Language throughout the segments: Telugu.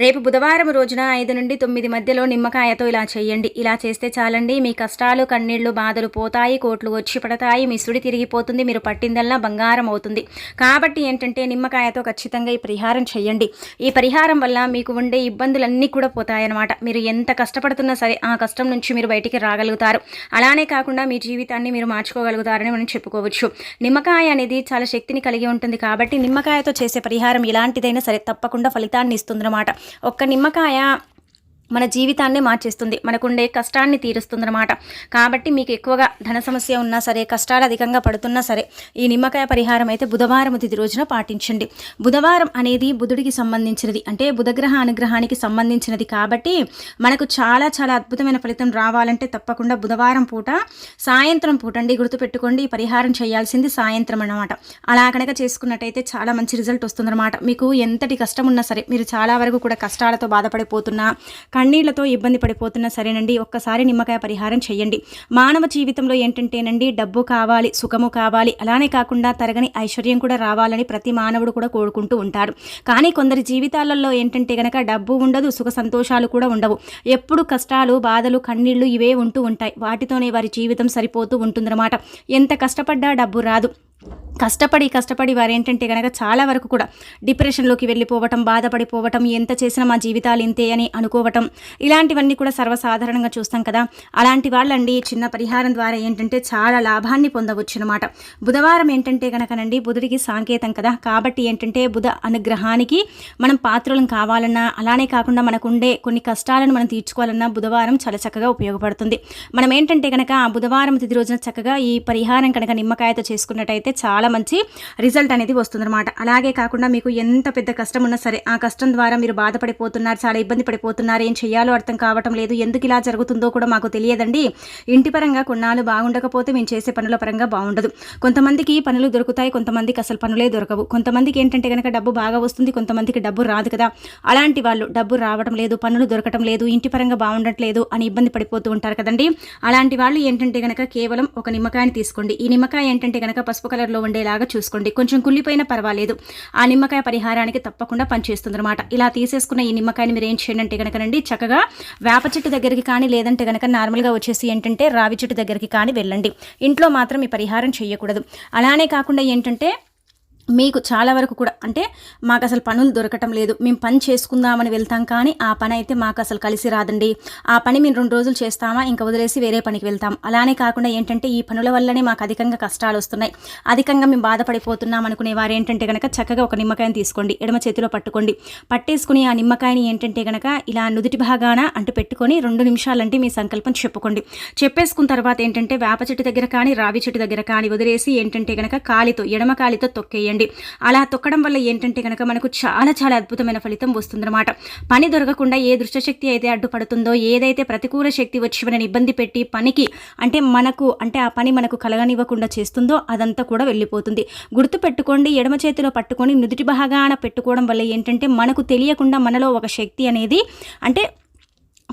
రేపు బుధవారం రోజున ఐదు నుండి తొమ్మిది మధ్యలో నిమ్మకాయతో ఇలా చేయండి. ఇలా చేస్తే చాలండి. మీ కష్టాలు కన్నీళ్ళు బాధలు పోతాయి కోట్లు వచ్చి పడతాయి మీ సుడి తిరిగిపోతుంది మీరు పట్టిందల్లా బంగారం అవుతుంది. కాబట్టి ఏంటంటే నిమ్మకాయతో ఖచ్చితంగా ఈ పరిహారం చేయండి. ఈ పరిహారం వల్ల మీకు ఉండే ఇబ్బందులన్నీ కూడా పోతాయన్నమాట. మీరు ఎంత కష్టపడుతున్నా సరే ఆ కష్టం నుంచి మీరు బయటికి రాగలుగుతారు. అలానే కాకుండా మీ జీవితాన్ని మీరు మార్చుకోగలుగుతారని మనం చెప్పుకోవచ్చు. నిమ్మకాయ అనేది చాలా శక్తిని కలిగి ఉంటుంది కాబట్టి నిమ్మకాయతో చేసే పరిహారం ఎలాంటిదైనా సరే తప్పకుండా ఫలితాన్ని ఇస్తుందన్నమాట. ఒక్క నిమ్మకాయ మన జీవితాన్ని మార్చేస్తుంది. మనకుండే కష్టాన్ని తీరుస్తుందన్నమాట. కాబట్టి మీకు ఎక్కువగా ధన సమస్య ఉన్నా సరే కష్టాలు అధికంగా పడుతున్నా సరే ఈ నిమ్మకాయ పరిహారం అయితే బుధవారం తిథి రోజున పాటించండి. బుధవారం అనేది బుధుడికి సంబంధించినది. అంటే బుధగ్రహ అనుగ్రహానికి సంబంధించినది కాబట్టి మనకు చాలా చాలా అద్భుతమైన ఫలితం రావాలంటే తప్పకుండా బుధవారం పూట సాయంత్రం పూట అండి గుర్తుపెట్టుకోండి ఈ పరిహారం చేయాల్సింది సాయంత్రం అన్నమాట. అలా కనుక చేసుకున్నట్టయితే చాలా మంచి రిజల్ట్ వస్తుందన్నమాట. మీకు ఎంతటి కష్టం ఉన్నా సరే మీరు చాలా వరకు కూడా కష్టాలతో బాధపడిపోతున్నా కన్నీళ్ళతో ఇబ్బంది పడిపోతున్నా సరేనండి ఒక్కసారి నిమ్మకాయ పరిహారం చేయండి మానవ జీవితంలో ఏంటంటేనండి డబ్బు కావాలి సుఖము కావాలి అలానే కాకుండా తరగని ఐశ్వర్యం కూడా రావాలని ప్రతి మానవుడు కూడా కోరుకుంటూ ఉంటారు కానీ కొందరి జీవితాలలో ఏంటంటే గనక డబ్బు ఉండదు సుఖ సంతోషాలు కూడా ఉండవు. ఎప్పుడు కష్టాలు బాధలు కన్నీళ్ళు ఇవే ఉంటూ ఉంటాయి. వాటితోనే వారి జీవితం సరిపోతూ ఉంటుందన్నమాట. ఎంత కష్టపడ్డా డబ్బు రాదు. కష్టపడి కష్టపడి వారు ఏంటంటే కనుక చాలా వరకు కూడా డిప్రెషన్లోకి వెళ్ళిపోవటం బాధపడిపోవటం ఎంత చేసినా మా జీవితాలు ఇంతే అని అనుకోవటం ఇలాంటివన్నీ కూడా సర్వసాధారణంగా చూస్తాం కదా. అలాంటి వాళ్ళండి చిన్న పరిహారం ద్వారా ఏంటంటే చాలా లాభాన్ని పొందవచ్చు అనమాట బుధవారం ఏంటంటే కనుకనండి బుధుడికి సాంకేతం కదా. కాబట్టి ఏంటంటే బుధ అనుగ్రహానికి మనం పాత్రలను కావాలన్నా అలానే కాకుండా మనకు ఉండే కొన్ని కష్టాలను మనం తీర్చుకోవాలన్నా బుధవారం చాలా చక్కగా ఉపయోగపడుతుంది. మనం ఏంటంటే కనుక ఆ బుధవారం తిది రోజున చక్కగా ఈ పరిహారం కనుక నిమ్మకాయతో చేసుకున్నట్టయితే చాలా మంచి రిజల్ట్ అనేది వస్తుందన్నమాట. అలాగే కాకుండా మీకు ఎంత పెద్ద కష్టం ఉన్నా సరే ఆ కష్టం ద్వారా మీరు బాధపడిపోతున్నారు చాలా ఇబ్బంది పడిపోతున్నారు ఏం చేయాలో అర్థం కావటం లేదు ఎందుకు ఇలా జరుగుతుందో కూడా మాకు తెలియదండి. ఇంటి పరంగా కొన్నాళ్ళు బాగుండకపోతే మేము చేసే పనుల పరంగా బాగుండదు. కొంతమందికి పనులు దొరుకుతాయి కొంతమందికి అసలు పనులే దొరకవు. కొంతమందికి ఏంటంటే కనుక డబ్బు బాగా వస్తుంది కొంతమందికి డబ్బు రాదు కదా. అలాంటి వాళ్ళు డబ్బు రావడం లేదు పనులు దొరకటం లేదు ఇంటి పరంగా బాగుండట్లేదు అని ఇబ్బంది పడిపోతూ ఉంటారు కదండి. అలాంటి వాళ్ళు ఏంటంటే కనుక కేవలం ఒక నిమ్మకాయని తీసుకోండి. ఈ నిమ్మకాయ ఏంటంటే కనుక పసుపు కలర్ కలర్లో ఉండేలాగా చూసుకోండి. కొంచెం కుళ్ళిపోయినా పర్వాలేదు. ఆ నిమ్మకాయ పరిహారానికి తప్పకుండా పనిచేస్తుంది అనమాట ఇలా తీసేసుకున్న ఈ నిమ్మకాయని మీరు ఏం చేయండి అంటే కనుకనండి చక్కగా వేప చెట్టు దగ్గరికి కానీ లేదంటే కనుక నార్మల్గా వచ్చేసి ఏంటంటే రావి చెట్టు దగ్గరికి కానీ వెళ్ళండి. ఇంట్లో మాత్రం ఈ పరిహారం చేయకూడదు. అలానే కాకుండా ఏంటంటే మీకు చాలా వరకు కూడా అంటే మాకు అసలు పనులు దొరకటం లేదు. మేము పని చేసుకుందామని వెళ్తాం కానీ ఆ పని అయితే మాకు అసలు కలిసి రాదండి. ఆ పని మేము రెండు రోజులు చేస్తామా ఇంకా వదిలేసి వేరే పనికి వెళ్తాం. అలానే కాకుండా ఏంటంటే ఈ పనుల వల్లనే మాకు అధికంగా కష్టాలు వస్తున్నాయి. అధికంగా మేము బాధపడిపోతున్నాం అనుకునే వారు ఏంటంటే కనుక చక్కగా ఒక నిమ్మకాయని తీసుకోండి ఎడమ చేతిలో పట్టుకోండి. పట్టేసుకుని ఆ నిమ్మకాయని ఏంటంటే కనుక ఇలా నుదుటి భాగాన అంటు పెట్టుకొని రెండు నిమిషాలంటే మీ సంకల్పం చెప్పుకోండి. చెప్పేసుకున్న తర్వాత ఏంటంటే వేప చెట్టు దగ్గర కానీ రావి చెట్టు దగ్గర కానీ వదిలేసి ఏంటంటే కనుక కాలితో ఎడమ కాలితో తొక్కేయండి. చేయండి. అలా తొక్కడం వల్ల ఏంటంటే కనుక మనకు చాలా చాలా అద్భుతమైన ఫలితం వస్తుందన్నమాట. పని దొరకకుండా ఏ దృష్టశక్తి అయితే అడ్డుపడుతుందో ఏదైతే ప్రతికూల శక్తి వచ్చి మనని ఇబ్బంది పెట్టి పనికి అంటే మనకు అంటే ఆ పని మనకు కలగనివ్వకుండా చేస్తుందో అదంతా కూడా వెళ్ళిపోతుంది. గుర్తు పెట్టుకోండి ఎడమ చేతిలో పట్టుకొని నుదుటి భాగాన పెట్టుకోవడం వల్ల ఏంటంటే మనకు తెలియకుండా మనలో ఒక శక్తి అనేది అంటే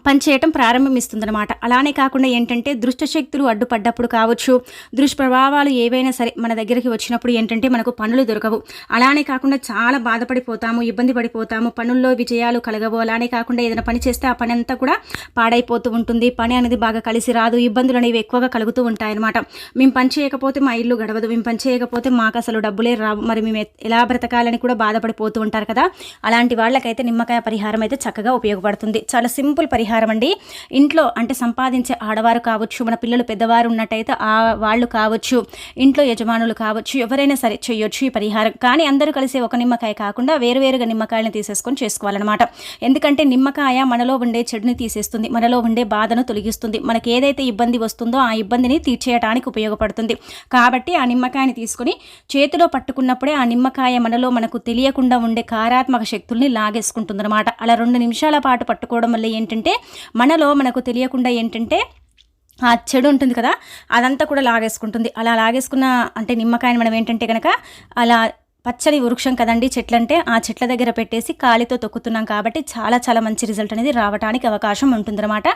పనిచేయటం ప్రారంభమిస్తుందన్నమాట. అలానే కాకుండా ఏంటంటే దృష్టశక్తులు అడ్డుపడ్డప్పుడు కావచ్చు దుష్ప్రభావాలు ఏవైనా సరే మన దగ్గరికి వచ్చినప్పుడు ఏంటంటే మనకు పనులు దొరకవు. అలానే కాకుండా చాలా బాధపడిపోతాము ఇబ్బంది పడిపోతాము పనుల్లో విజయాలు కలగవు. అలానే కాకుండా ఏదైనా పని చేస్తే ఆ పని అంతా కూడా పాడైపోతూ ఉంటుంది. పని అనేది బాగా కలిసి రాదు. ఇబ్బందులు అనేవి ఎక్కువగా కలుగుతూ ఉంటాయన్నమాట. మేము పని చేయకపోతే మా ఇల్లు గడవదు. మేము పని చేయకపోతే మాకు అసలు డబ్బులే రావు. మరి మేము ఎలా బ్రతకాలని కూడా బాధపడిపోతూ ఉంటారు కదా. అలాంటి వాళ్ళకైతే నిమ్మకాయ పరిహారం అయితే చక్కగా ఉపయోగపడుతుంది. చాలా సింపుల్ పరిహారం పరిహారం అండి. ఇంట్లో అంటే సంపాదించే ఆడవారు కావచ్చు మన పిల్లలు పెద్దవారు ఉన్నట్టయితే ఆ వాళ్ళు కావచ్చు ఇంట్లో యజమానులు కావచ్చు ఎవరైనా సరే చేయొచ్చు ఈ పరిహారం. కానీ అందరూ కలిసి ఒక నిమ్మకాయ కాకుండా వేరువేరుగా నిమ్మకాయలను తీసేసుకొని చేసుకోవాలన్నమాట. ఎందుకంటే నిమ్మకాయ మనలో ఉండే చెడుని తీసేస్తుంది మనలో ఉండే బాధను తొలగిస్తుంది. మనకి ఏదైతే ఇబ్బంది వస్తుందో ఆ ఇబ్బందిని తీర్చేయడానికి ఉపయోగపడుతుంది. కాబట్టి ఆ నిమ్మకాయని తీసుకొని చేతిలో పట్టుకున్నప్పుడే ఆ నిమ్మకాయ మనలో మనకు తెలియకుండా ఉండే కారాత్మక శక్తుల్ని లాగేసుకుంటుందన్నమాట. అలా రెండు నిమిషాల పాటు పట్టుకోవడం వల్ల ఏంటంటే మనలో మనకు తెలియకుండా ఏంటంటే ఆ చెడు ఉంటుంది కదా అదంతా కూడా లాగేసుకుంటుంది. అలా లాగేసుకున్న అంటే నిమ్మకాయని మనం ఏంటంటే కనుక అలా పచ్చని వృక్షం కదండి చెట్లంటే ఆ చెట్ల దగ్గర పెట్టేసి కాలితో తొక్కుతున్నాం కాబట్టి చాలా చాలా మంచి రిజల్ట్ అనేది రావడానికి అవకాశం ఉంటుందన్నమాట.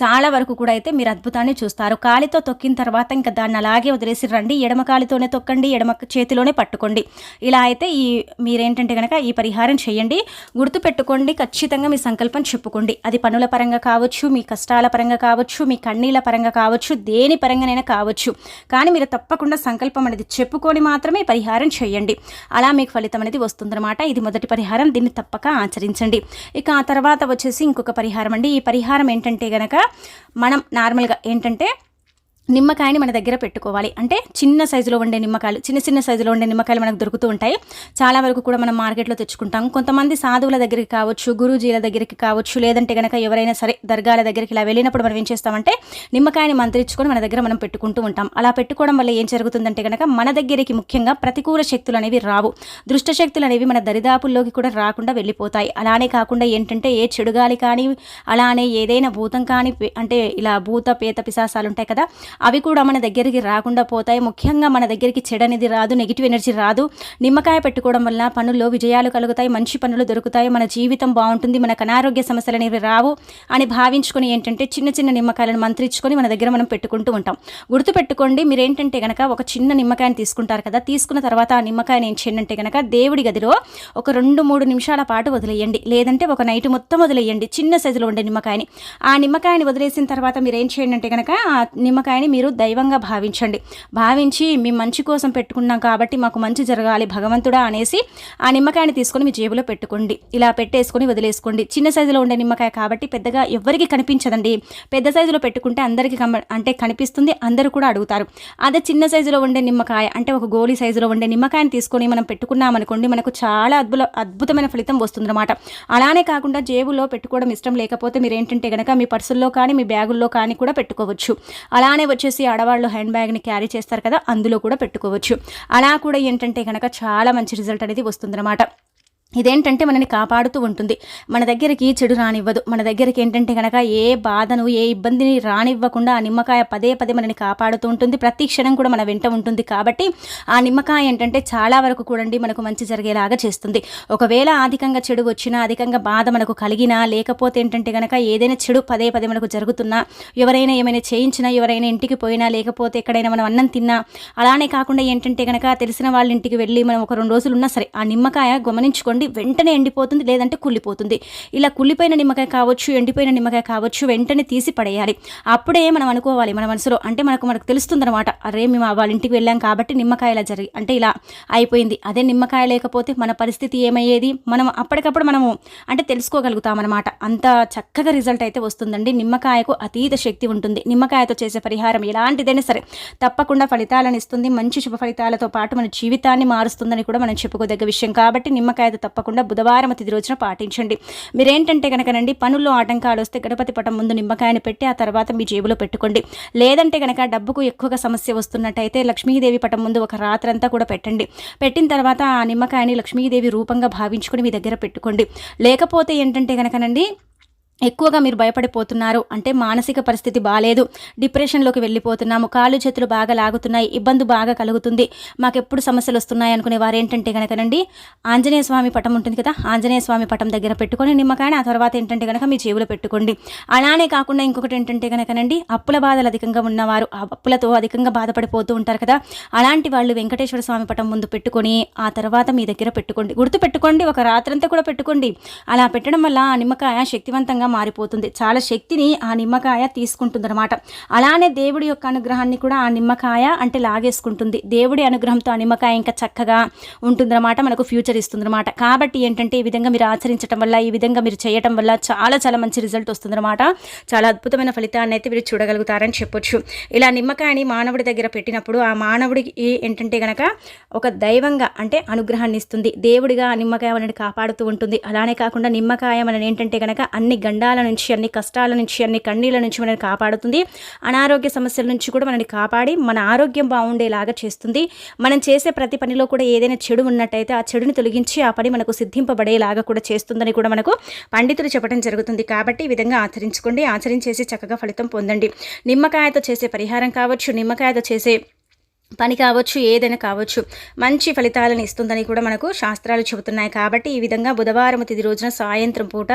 చాలా వరకు కూడా అయితే మీరు అద్భుతాన్ని చూస్తారు. కాలితో తొక్కిన తర్వాత ఇంకా దాన్ని అలాగే వదిలేసి రండి. ఎడమ కాలితోనే తొక్కండి ఎడమ చేతిలోనే పట్టుకోండి. ఇలా అయితే ఈ మీరేంటంటే కనుక ఈ పరిహారం చేయండి. గుర్తుపెట్టుకోండి ఖచ్చితంగా మీ సంకల్పం చెప్పుకోండి. అది పనుల పరంగా కావచ్చు మీ కష్టాల పరంగా కావచ్చు మీ కన్నీళ్ళ పరంగా కావచ్చు దేని పరంగానైనా కావచ్చు. కానీ మీరు తప్పకుండా సంకల్పం అనేది చెప్పుకొని మాత్రమే పరిహారం చేయండి. అలా మీకు ఫలితం అనేది వస్తుందన్నమాట. ఇది మొదటి పరిహారం. దీన్ని తప్పక ఆచరించండి. ఇక ఆ తర్వాత వచ్చేసి ఇంకొక పరిహారం అండి. ఈ పరిహారం ఏంటంటే గనక మనం నార్మల్గా ఏంటంటే నిమ్మకాయని మన దగ్గర పెట్టుకోవాలి. అంటే చిన్న సైజులో ఉండే నిమ్మకాయలు చిన్న చిన్న సైజులో ఉండే నిమ్మకాయలు మనకు దొరుకుతూ ఉంటాయి. చాలా వరకు కూడా మనం మార్కెట్లో తెచ్చుకుంటాం. కొంతమంది సాధువుల దగ్గరికి కావచ్చు గురూజీల దగ్గరికి కావచ్చు లేదంటే కనుక ఎవరైనా సరే దర్గాల దగ్గరికి ఇలా వెళ్ళినప్పుడు మనం ఏం చేస్తామంటే నిమ్మకాయని మంత్రించుకొని మన దగ్గర మనం పెట్టుకుంటూ ఉంటాం. అలా పెట్టుకోవడం వల్ల ఏం జరుగుతుందంటే కనుక మన దగ్గరికి ముఖ్యంగా ప్రతికూల శక్తులు అనేవి రావు. దృష్ట శక్తులు అనేవి మన దరిదాపుల్లోకి కూడా రాకుండా వెళ్ళిపోతాయి. అలానే కాకుండా ఏంటంటే ఏ చెడుగాలి కానీ అలానే ఏదైనా భూతం కానీ అంటే ఇలా భూత పేత పిశాసాలు ఉంటాయి కదా అవి కూడా మన దగ్గరికి రాకుండా పోతాయి. ముఖ్యంగా మన దగ్గరికి చెడు అనేది రాదు నెగిటివ్ ఎనర్జీ రాదు. నిమ్మకాయ పెట్టుకోవడం వల్ల పనుల్లో విజయాలు కలుగుతాయి మంచి పనులు దొరుకుతాయి. మన జీవితం బాగుంటుంది మనకు అనారోగ్య సమస్యలు అనేవి రావు అని భావించుకొని ఏంటంటే చిన్న చిన్న నిమ్మకాయలను మంత్రించుకొని మన దగ్గర మనం పెట్టుకుంటూ ఉంటాం. గుర్తు పెట్టుకోండి మీరు ఏంటంటే కనుక ఒక చిన్న నిమ్మకాయని తీసుకుంటారు కదా తీసుకున్న తర్వాత ఆ నిమ్మకాయని ఏం చేయండి అంటే దేవుడి గదిలో ఒక రెండు మూడు నిమిషాల పాటు వదిలేయండి. లేదంటే ఒక నైట్ మొత్తం వదిలేయండి చిన్న సైజులో ఉండే నిమ్మకాయని. ఆ నిమ్మకాయని వదిలేసిన తర్వాత మీరు ఏం చేయండి అంటే కనుక ఆ నిమ్మకాయని మీరు దైవంగా భావించండి. భావించి మీ మంచి కోసం పెట్టుకున్నాం కాబట్టి మాకు మంచి జరగాలి భగవంతుడా అనేసి ఆ నిమ్మకాయని తీసుకొని మీ జేబులో పెట్టుకోండి. ఇలా పెట్టేసుకొని వదిలేసుకోండి. చిన్న సైజులో ఉండే నిమ్మకాయ కాబట్టి పెద్దగా ఎవరికి కనిపించదండి. పెద్ద సైజులో పెట్టుకుంటే అందరికీ కమ- అంటే కనిపిస్తుంది. అందరూ కూడా అడుగుతారు. అదే చిన్న సైజులో ఉండే నిమ్మకాయ అంటే ఒక గోళీ సైజులో ఉండే నిమ్మకాయని తీసుకొని మనం పెట్టుకున్నాం అనుకోండి మనకు చాలా అద్భుత అద్భుతమైన ఫలితం వస్తుందన్నమాట. అలానే కాకుండా జేబులో పెట్టుకోవడం ఇష్టం లేకపోతే మీరు ఏంటంటే కనుక మీ పర్సుల్లో కానీ మీ బ్యాగుల్లో కానీ కూడా పెట్టుకోవచ్చు. అలానే వచ్చేసి ఆడవాళ్ళు హ్యాండ్ బ్యాగ్ని క్యారీ చేస్తారు కదా అందులో కూడా పెట్టుకోవచ్చు. అలా కూడా ఏంటంటే కనుక చాలా మంచి రిజల్ట్ అనేది వస్తుందన్నమాట. ఇదేంటంటే మనని కాపాడుతూ ఉంటుంది. మన దగ్గరికి చెడు రానివ్వదు. మన దగ్గరికి ఏంటంటే కనుక ఏ బాధను ఏ ఇబ్బందిని రానివ్వకుండా ఆ నిమ్మకాయ పదే పదే మనని కాపాడుతూ ఉంటుంది. ప్రతి క్షణం కూడా మన వెంట ఉంటుంది కాబట్టి ఆ నిమ్మకాయ ఏంటంటే చాలా వరకు కూడండి మనకు మంచి జరిగేలాగా చేస్తుంది. ఒకవేళ అధికంగా చెడు వచ్చినా అధికంగా బాధ మనకు కలిగినా లేకపోతే ఏంటంటే కనుక ఏదైనా చెడు పదే పదే మనకు జరుగుతున్నా ఎవరైనా ఏమైనా చేయించినా ఎవరైనా ఇంటికి పోయినా లేకపోతే ఎక్కడైనా మనం అన్నం తిన్నా అలానే కాకుండా ఏంటంటే కనుక తెలిసిన వాళ్ళ ఇంటికి వెళ్ళి మనం ఒక రెండు రోజులు ఉన్నా సరే ఆ నిమ్మకాయ గమనించుకోండి. వెంటనే ఎండిపోతుంది లేదంటే కుళ్ళిపోతుంది. ఇలా కుళ్ళిపోయిన నిమ్మకాయ కావచ్చు ఎండిపోయిన నిమ్మకాయ కావచ్చు వెంటనే తీసి పడేయాలి. అప్పుడే మనం అనుకోవాలి మన మనసులో. అంటే మనకు మనకు తెలుస్తుందన్నమాట. అరే మేము వాళ్ళ ఇంటికి వెళ్ళాం కాబట్టి నిమ్మకాయ ఇలా జరిగి అంటే ఇలా అయిపోయింది. అదే నిమ్మకాయ లేకపోతే మన పరిస్థితి ఏమయ్యేది? మనం అప్పటికప్పుడు మనము అంటే తెలుసుకోగలుగుతాం అనమాట అంత చక్కగా రిజల్ట్ అయితే వస్తుందండి. నిమ్మకాయకు అతీత శక్తి ఉంటుంది. నిమ్మకాయతో చేసే పరిహారం ఎలాంటిదైనా సరే తప్పకుండా ఫలితాలను ఇస్తుంది. మంచి శుభ ఫలితాలతో పాటు మన జీవితాన్ని మారుస్తుందని కూడా మనం చెప్పుకోదగ్గ విషయం. కాబట్టి నిమ్మకాయతో తప్పకుండా బుధవారం తిది రోజున పాటించండి. మీరేంటంటే కనుకనండి పనుల్లో ఆటంకాలు వస్తే గణపతి పటం ముందు నిమ్మకాయని పెట్టి ఆ తర్వాత మీ జేబులో పెట్టుకోండి. లేదంటే కనుక డబ్బుకు ఎక్కువగా సమస్య వస్తున్నట్టయితే లక్ష్మీదేవి పటం ముందు ఒక రాత్రంతా కూడా పెట్టండి. పెట్టిన తర్వాత ఆ నిమ్మకాయని లక్ష్మీదేవి రూపంగా భావించుకొని మీ దగ్గర పెట్టుకోండి. లేకపోతే ఏంటంటే కనుకనండి ఎక్కువగా మీరు భయపడిపోతున్నారు. అంటే మానసిక పరిస్థితి బాగాలేదు డిప్రెషన్లోకి వెళ్ళిపోతున్నాము. కాళ్ళు చేతులు బాగా లాగుతున్నాయి. ఇబ్బంది బాగా కలుగుతుంది. మాకు ఎప్పుడు సమస్యలు వస్తున్నాయి అనుకునే వారు ఏంటంటే కనుకనండి ఆంజనేయ స్వామి పటం ఉంటుంది కదా? ఆంజనేయ స్వామి పటం దగ్గర పెట్టుకొని నిమ్మకాయని ఆ తర్వాత ఏంటంటే కనుక మీ జేబులో పెట్టుకోండి. అలానే కాకుండా ఇంకొకటి ఏంటంటే కనుకనండి అప్పుల బాధలు అధికంగా ఉన్నవారు ఆ అప్పులతో అధికంగా బాధపడిపోతూ ఉంటారు కదా? అలాంటి వాళ్ళు వెంకటేశ్వర స్వామి పటం ముందు పెట్టుకొని ఆ తర్వాత మీ దగ్గర పెట్టుకోండి. గుర్తు పెట్టుకోండి. ఒక రాత్రంతా కూడా పెట్టుకోండి. అలా పెట్టడం వల్ల ఆ నిమ్మకాయ శక్తివంతంగా మారిపోతుంది. చాలా శక్తిని ఆ నిమ్మకాయ తీసుకుంటుందన్నమాట. అలానే దేవుడి యొక్క అనుగ్రహాన్ని కూడా ఆ నిమ్మకాయ అంటే లాగేసుకుంటుంది. దేవుడి అనుగ్రహంతో ఆ నిమ్మకాయ ఇంకా చక్కగా ఉంటుందన్నమాట మనకు ఫ్యూచర్ ఇస్తుందన్నమాట. కాబట్టి ఏంటంటే ఈ విధంగా మీరు ఆచరించడం వల్ల ఈ విధంగా మీరు చేయటం వల్ల చాలా చాలా మంచి రిజల్ట్ వస్తుందన్నమాట. చాలా అద్భుతమైన ఫలితాన్ని అయితే మీరు చూడగలుగుతారని చెప్పొచ్చు. ఇలా నిమ్మకాయని మానవుడి దగ్గర పెట్టినప్పుడు ఆ మానవుడికి ఏంటంటే గనక ఒక దైవంగా అంటే అనుగ్రహాన్ని ఇస్తుంది. దేవుడిగా నిమ్మకాయ మనని కాపాడుతూ ఉంటుంది. అలానే కాకుండా నిమ్మకాయ మనని ఏంటంటే గనక అన్ని గండాల నుంచి అన్ని కష్టాల నుంచి అన్ని కన్నీళ్ళ నుంచి మనల్ని కాపాడుతుంది. అనారోగ్య సమస్యల నుంచి కూడా మనల్ని కాపాడి మన ఆరోగ్యం బాగుండేలాగా చేస్తుంది. మనం చేసే ప్రతి పనిలో కూడా ఏదైనా చెడు ఉన్నట్టయితే ఆ చెడుని తొలగించి ఆ పని మనకు సిద్ధింపబడేలాగా కూడా చేస్తుందని కూడా మనకు పండితులు చెప్పడం జరుగుతుంది. కాబట్టి ఈ విధంగా ఆచరించుకోండి. ఆచరించేసి చక్కగా ఫలితం పొందండి. నిమ్మకాయతో చేసే పరిహారం కావచ్చు నిమ్మకాయతో చేసే పని కావచ్చు ఏదైనా కావచ్చు మంచి ఫలితాలను ఇస్తుందని కూడా మనకు శాస్త్రాలు చెబుతున్నాయి. కాబట్టి ఈ విధంగా బుధవారం తిది రోజున సాయంత్రం పూట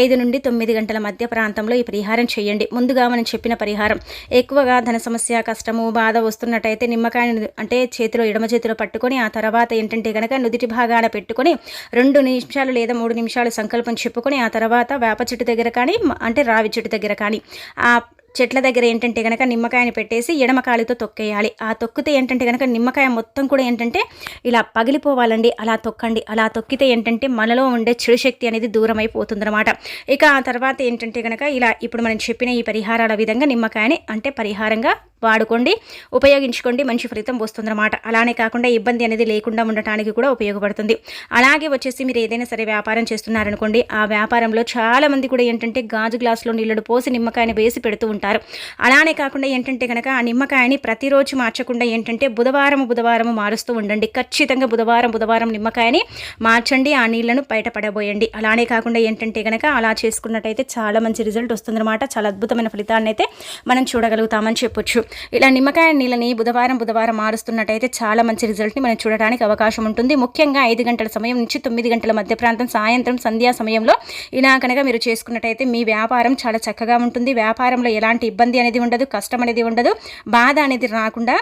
ఐదు నుండి తొమ్మిది గంటల మధ్య ప్రాంతంలో ఈ పరిహారం చేయండి. ముందుగా మనం చెప్పిన పరిహారం ఎక్కువగా ధన సమస్య కష్టము బాధ వస్తున్నట్టయితే నిమ్మకాయని అంటే చేతిలో ఎడమ చేతిలో పట్టుకొని ఆ తర్వాత ఏంటంటే కనుక నుదిటి భాగాన పెట్టుకొని రెండు నిమిషాలు లేదా మూడు నిమిషాలు సంకల్పం చెప్పుకొని ఆ తర్వాత వేప చెట్టు దగ్గర కానీ అంటే రావి చెట్టు దగ్గర కానీ ఆ చెట్ల దగ్గర ఏంటంటే కనుక నిమ్మకాయని పెట్టేసి ఎడమ కాలితో తొక్కేయాలి. ఆ తొక్కితే ఏంటంటే కనుక నిమ్మకాయ మొత్తం కూడా ఏంటంటే ఇలా పగిలిపోవాలండి. అలా తొక్కండి. అలా తొక్కితే ఏంటంటే మనలో ఉండే చెడు శక్తి అనేది దూరం అయిపోతుందన్నమాట ఇక ఆ తర్వాత ఏంటంటే కనుక ఇలా ఇప్పుడు మనం చెప్పిన ఈ పరిహారాల విధంగా నిమ్మకాయని అంటే పరిహారంగా వాడుకోండి ఉపయోగించుకోండి మంచి ఫలితం వస్తుందన్నమాట. అలానే కాకుండా ఇబ్బంది అనేది లేకుండా ఉండటానికి కూడా ఉపయోగపడుతుంది. అలాగే వచ్చేసి మీరు ఏదైనా సరే వ్యాపారం చేస్తున్నారనుకోండి ఆ వ్యాపారంలో చాలామంది కూడా ఏంటంటే గాజు గ్లాసులో నీళ్ళు పోసి నిమ్మకాయని వేసి పెడుతూ ఉంటారు అలానే కాకుండా ఏంటంటే కనుక ఆ నిమ్మకాయని ప్రతిరోజు మార్చకుండా ఏంటంటే బుధవారం బుధవారం మారుస్తూ ఉండండి. ఖచ్చితంగా బుధవారం బుధవారం నిమ్మకాయని మార్చండి. ఆ నీళ్ళను బయటపడబోయండి అలానే కాకుండా ఏంటంటే కనుక అలా చేసుకున్నట్టయితే చాలా మంచి రిజల్ట్ వస్తుందన్నమాట. చాలా అద్భుతమైన ఫలితాన్ని అయితే మనం చూడగలుగుతామని చెప్పొచ్చు. ఇలా నిమ్మకాయ నీళ్ళని బుధవారం బుధవారం మారుస్తున్నట్టయితే చాలా మంచి రిజల్ట్ని మనం చూడడానికి అవకాశం ఉంటుంది. ముఖ్యంగా ఐదు గంటల సమయం నుంచి తొమ్మిది గంటల మధ్య ప్రాంతం సాయంత్రం సంధ్యా సమయంలో ఇలా కనుక మీరు చేసుకున్నట్టయితే మీ వ్యాపారం చాలా చక్కగా ఉంటుంది. వ్యాపారంలో ఎలా ఎలాంటి ఇబ్బంది అనేది ఉండదు కష్టం అనేది ఉండదు బాధ అనేది రాకుండా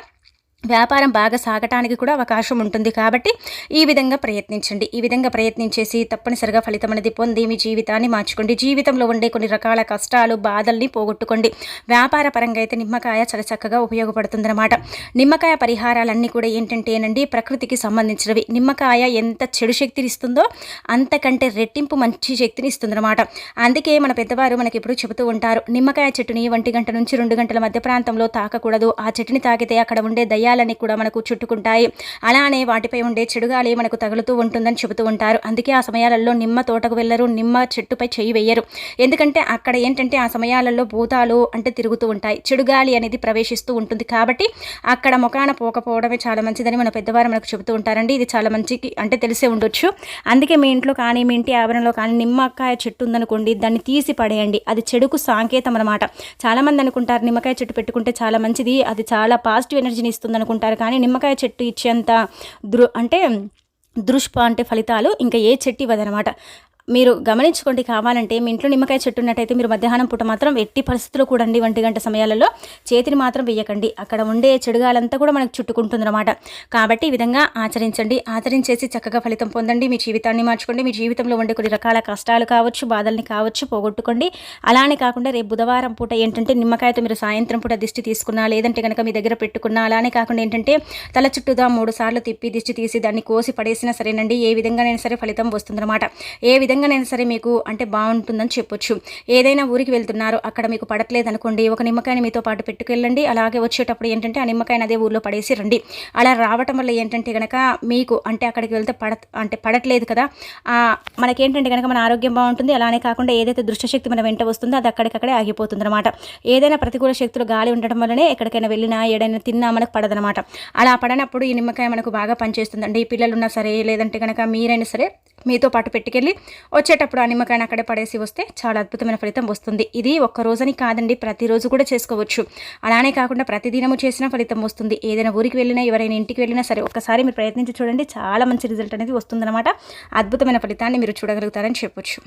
వ్యాపారం బాగా సాగటానికి కూడా అవకాశం ఉంటుంది కాబట్టి ఈ విధంగా ప్రయత్నించండి. ఈ విధంగా ప్రయత్నించేసి తప్పనిసరిగా ఫలితం అనేది పొంది మీ జీవితాన్ని మార్చుకోండి. జీవితంలో ఉండే కొన్ని రకాల కష్టాలు బాధల్ని పోగొట్టుకోండి. వ్యాపార పరంగా అయితే నిమ్మకాయ చాలా చక్కగా ఉపయోగపడుతుందన్నమాట. నిమ్మకాయ పరిహారాలన్నీ కూడా ఏంటంటేనండి ప్రకృతికి సంబంధించినవి. నిమ్మకాయ ఎంత చెడు శక్తిని ఇస్తుందో అంతకంటే రెట్టింపు మంచి శక్తిని ఇస్తుందన్నమాట. అందుకే మన పెద్దవారు మనకి ఎప్పుడు చెబుతూ ఉంటారు నిమ్మకాయ చెట్టుని ఒంటి గంట నుంచి రెండు గంటల మధ్య ప్రాంతంలో తాకకూడదు. ఆ చెట్టుని తాకితే అక్కడ ఉండే దయ్య దయ్యాలని కూడా మనకు చుట్టుకుంటాయి. అలానే వాటిపై ఉండే చెడుగాలి మనకు తగులుతూ ఉంటుందని చెబుతూ ఉంటారు. అందుకే ఆ సమయాలలో నిమ్మ తోటకు వెళ్ళరు నిమ్మ చెట్టుపై చేయి వేయరు. ఎందుకంటే అక్కడ ఏంటంటే ఆ సమయాలలో భూతాలు అంటే తిరుగుతూ ఉంటాయి. చెడుగాలి అనేది ప్రవేశిస్తూ ఉంటుంది కాబట్టి అక్కడ ముఖాన పోకపోవడమే చాలా మంచిదని మన పెద్దవారు మనకు చెబుతూ ఉంటారండి. ఇది చాలా మంచికి అంటే తెలిసే ఉండొచ్చు. అందుకే మీ ఇంట్లో కానీ మీ ఇంటి ఆవరణలో కానీ నిమ్మకాయ చెట్టు ఉందనుకోండి దాన్ని తీసి పడేయండి. అది చెడుకు సాంకేతం అనమాట చాలామంది అనుకుంటారు నిమ్మకాయ చెట్టు పెట్టుకుంటే చాలా మంచిది అది చాలా పాజిటివ్ ఎనర్జీని ఇస్తుంది అనుకుంటారు. కానీ నిమ్మకాయ చెట్టు ఇచ్చేంత దృ అంటే దృష్ప అంటే ఫలితాలు ఇంకా ఏ చెట్టు ఇవ్వదనమాట మీరు గమనించుకోండి కావాలంటే మీ ఇంట్లో నిమ్మకాయ చెట్టు ఉన్నట్టయితే మీరు మధ్యాహ్నం పూట మాత్రం ఎట్టి పరిస్థితుల్లో కూడండి ఒంటి గంట సమయాలలో చేతిని మాత్రం వేయకండి. అక్కడ ఉండే చెడుగాలంతా కూడా మనకు చుట్టుకుంటుందన్నమాట. కాబట్టి ఈ విధంగా ఆచరించండి. ఆచరించేసి చక్కగా ఫలితం పొందండి. మీ జీవితాన్ని మార్చుకోండి. మీ జీవితంలో ఉండే కొన్ని రకాల కష్టాలు కావచ్చు బాధల్ని కావచ్చు పోగొట్టుకోండి. అలానే కాకుండా రేపు బుధవారం పూట ఏంటంటే నిమ్మకాయతో మీరు సాయంత్రం పూట దిష్టి తీసుకున్నా లేదంటే కనుక మీ దగ్గర పెట్టుకున్నా అలానే కాకుండా ఏంటంటే తల చుట్టూదా మూడు సార్లు తిప్పి దిష్టి తీసి దాన్ని కోసి పడేసినా సరేనండి. ఏ విధంగానైనా సరే ఫలితం వస్తుందన్నమాట. ఏ విధంగా విధంగానైనా సరే మీకు అంటే బాగుంటుందని చెప్పొచ్చు. ఏదైనా ఊరికి వెళ్తున్నారు అక్కడ మీకు పడట్లేదు అనుకోండి ఒక నిమ్మకాయని మీతో పాటు పెట్టుకెళ్ళండి. అలాగే వచ్చేటప్పుడు ఏంటంటే ఆ నిమ్మకాయని అదే ఊర్లో పడేసి రండి. అలా రావటం వల్ల ఏంటంటే కనుక మీకు అంటే అక్కడికి వెళ్తే పడ అంటే పడట్లేదు కదా. మనకేంటంటే కనుక మన ఆరోగ్యం బాగుంటుంది. అలానే కాకుండా ఏదైతే దృష్టశక్తి మన వెంట వస్తుందో అది అక్కడికక్కడే ఆగిపోతుంది అనమాట ఏదైనా ప్రతికూల శక్తులు గాలి ఉండటం వల్లనే ఎక్కడికైనా వెళ్ళినా ఏదైనా తిన్నా మనకు పడదనమాట అలా పడనప్పుడు ఈ నిమ్మకాయ మనకు బాగా పనిచేస్తుందండి. పిల్లలున్నా సరే లేదంటే కనుక మీరైనా సరే మీతో పాటు పెట్టుకెళ్ళి వచ్చేటప్పుడు ఆ నిమ్మకాయని అక్కడే పడేసి వస్తే చాలా అద్భుతమైన ఫలితం వస్తుంది. ఇది ఒక్క రోజని కాదండి ప్రతిరోజు కూడా చేసుకోవచ్చు. అలానే కాకుండా ప్రతిదినము చేసిన ఫలితం వస్తుంది. ఏదైనా ఊరికి వెళ్ళినా ఎవరైనా ఇంటికి వెళ్ళినా సరే ఒక్కసారి మీరు ప్రయత్నించి చూడండి చాలా మంచి రిజల్ట్ అనేది వస్తుందన్నమాట. అద్భుతమైన ఫలితాన్ని మీరు చూడగలుగుతారని చెప్పొచ్చు.